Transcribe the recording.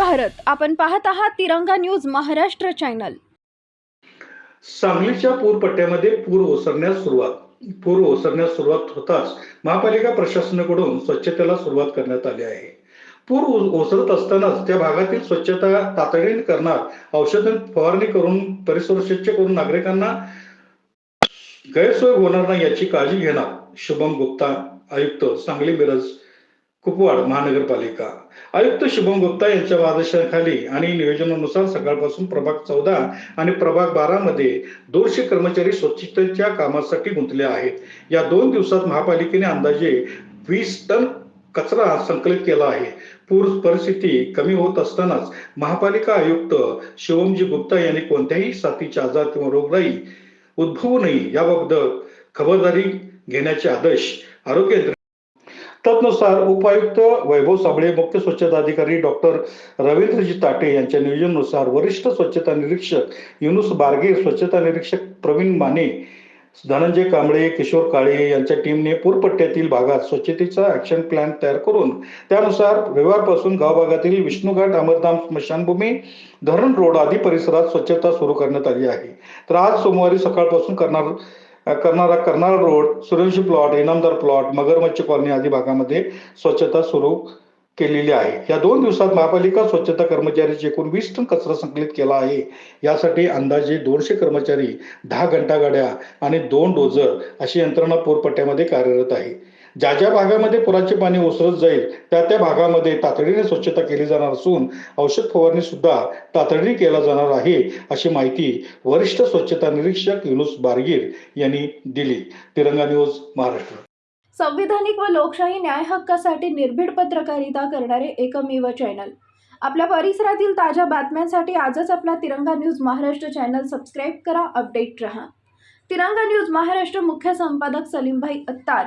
भारत. आपण पाहत आहात तिरंगा न्यूज महाराष्ट्र चॅनल. सांगलीच्या पूरपट्ट्यामध्ये पूर ओसरण्यास सुरुवात. पूर ओसरण्यास सुरुवात होताच महापालिका प्रशासनाकडून स्वच्छतेला सुरुवात करण्यात आली आहे. पूर ओसरत असतानाच त्या भागातील स्वच्छता तातडीने करणार औषध फवारणी करून परिसर स्वच्छ करून नागरिकांना गैरसोय होणार नाही याची काळजी घेणार शुभम गुप्ता आयुक्त सांगली मिरज. कुपवाड महानगरपालिका आयुक्त शुभम गुप्ता यांच्या मार्गदर्शनाखाली आणि नियोजनानुसार सकाळपासून प्रभाग चौदा आणि प्रभाग बारा मध्ये दोनशे कर्मचारी स्वच्छतेच्या कामासाठी गुंतले आहेत. या दोन दिवसात महापालिकेने अंदाजे वीस टन कचरा संकलित केला आहे. पूर परिस्थिती कमी होत असतानाच महापालिका आयुक्त शिवमजी गुप्ता यांनी कोणत्याही साथीचे आजार किंवा रोगराई उद्भवू नये याबाबत खबरदारी घेण्याचे आदेश आरोग्य तत्नुसार तदनुसार उपायुक्त वैभव साबळे मुख्य स्वच्छता अधिकारी डॉक्टर रवींद्रजी ताटे यांच्या नियोजनानुसार वरिष्ठ स्वच्छता निरीक्षक युनुस बारगे स्वच्छता निरीक्षक प्रवीण माने धनंजय कांबळे किशोर काळे यांच्या टीमने पूरपट्ट्यातील भागात स्वच्छतेचा ऍक्शन प्लॅन तयार करून त्यानुसार रविवारपासून गावभागातील विष्णुघाट अमरधाम स्मशानभूमी धरण रोड आदी परिसरात स्वच्छता सुरू करण्यात आली आहे. तर आज सोमवारी सकाळपासून करणार करणारा Karnal road Suryavanshi plot Inamdar plot Magarmachh colony आदी भागामध्ये स्वच्छता सुरू केलेली आहे. या दोन दिवसात महापालिका स्वच्छता कर्मचाऱ्याची एकूण वीस टन कचरा संकलित केला आहे. यासाठी अंदाजे दोनशे कर्मचारी दहा घंटा गाड्या आणि दोन डोजर अशी यंत्रणा पोरपट्ट्यामध्ये कार्यरत आहे. ज्या ज्या भागामध्ये पुराचे पाणी ओसरत जाईल त्या त्या भागामध्ये तातडीने स्वच्छता केली जाणार असून औषध फवारणी सुद्धा तातडीने केला जाणार आहे अशी माहिती वरिष्ठ स्वच्छता निरीक्षक युनुस बारगीर यांनी दिली. तिरंगा न्यूज महाराष्ट्र. संविधानिक व लोकशाही न्याय हक्कासाठी निर्भीड पत्रकारिता करणारे एकमेव चॅनल. आपल्या परिसरातील ताज्या बातम्यांसाठी आजच आपला Tiranga news Maharashtra channel subscribe करा अपडेट रहा. तिरंगा न्यूज महाराष्ट्र मुख्य संपादक सलीमभाई अत्तार.